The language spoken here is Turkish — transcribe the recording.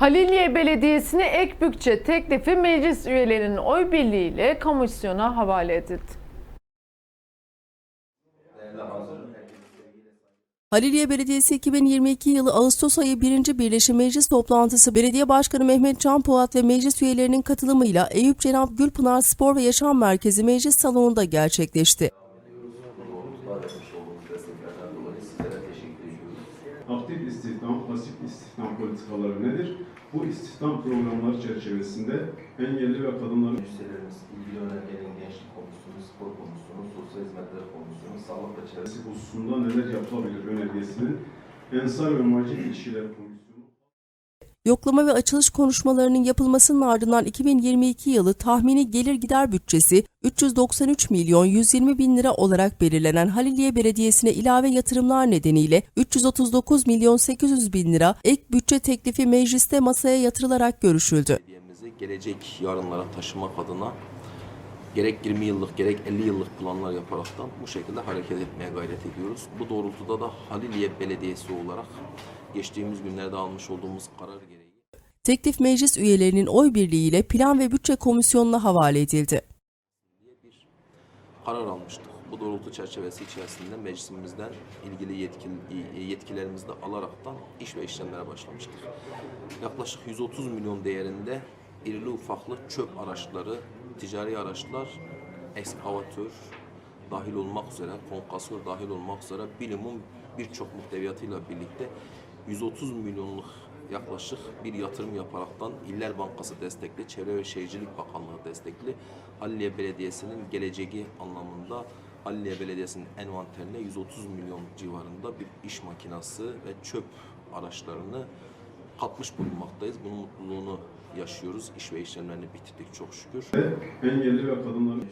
Haliliye Belediyesi'ne ek bütçe teklifi meclis üyelerinin oy birliğiyle komisyona havale edildi. Haliliye Belediyesi 2022 yılı Ağustos ayı 1. Birleşim Meclis toplantısı Belediye Başkanı Mehmet Can Polat ve meclis üyelerinin katılımıyla Eyüp Cenap Gülpınar Spor ve Yaşam Merkezi Meclis Salonu'nda gerçekleşti. Aktif istihdam, pasif istihdam politikaları nedir? Bu istihdam programları çerçevesinde engelli ve kadınların Müşterilerimiz, ilgili önergelerin gençlik komisyonu, spor komisyonu, sosyal hizmetler komisyonu, sağlık ve çevre çevresi hususunda neler yapılabilir önergesinin Ensar ve Macit İlişkiler Komisyonu Yoklama ve açılış konuşmalarının yapılmasının ardından 2022 yılı tahmini gelir gider bütçesi 393 milyon 120 bin lira olarak belirlenen Haliliye Belediyesi'ne ilave yatırımlar nedeniyle 339 milyon 800 bin lira ek bütçe teklifi mecliste masaya yatırılarak görüşüldü. gelecek yarınlara taşımak adına gerek 20 yıllık gerek 50 yıllık planlar yaparaktan bu şekilde hareket etmeye gayret ediyoruz. Bu doğrultuda da Haliliye Belediyesi olarak geçtiğimiz günlerde almış olduğumuz karar gereği Teklif meclis üyelerinin oy birliğiyle Plan ve Bütçe Komisyonu'na havale edildi. bir karar almıştık. Bu doğrultu çerçevesi içerisinde meclisimizden ilgili yetkili, yetkilerimizi de alaraktan iş ve işlemlere başlamıştık. Yaklaşık 130 milyon değerinde irili ufaklı çöp araçları, ticari araçlar, ekskavatör dahil olmak üzere, konkasör dahil olmak üzere bilimum birçok muhteviyatıyla birlikte 130 milyonluk yaklaşık bir yatırım yaparaktan İller Bankası destekli, Çevre ve Şehircilik Bakanlığı destekli Halliye Belediyesi'nin geleceği anlamında Halliye Belediyesi'nin envanterine 130 milyon civarında bir iş makinası ve çöp araçlarını katmış bulunmaktayız. Bunun mutluluğunu yaşıyoruz. İş ve işlemlerini bitirdik çok şükür. engelli ve kadınların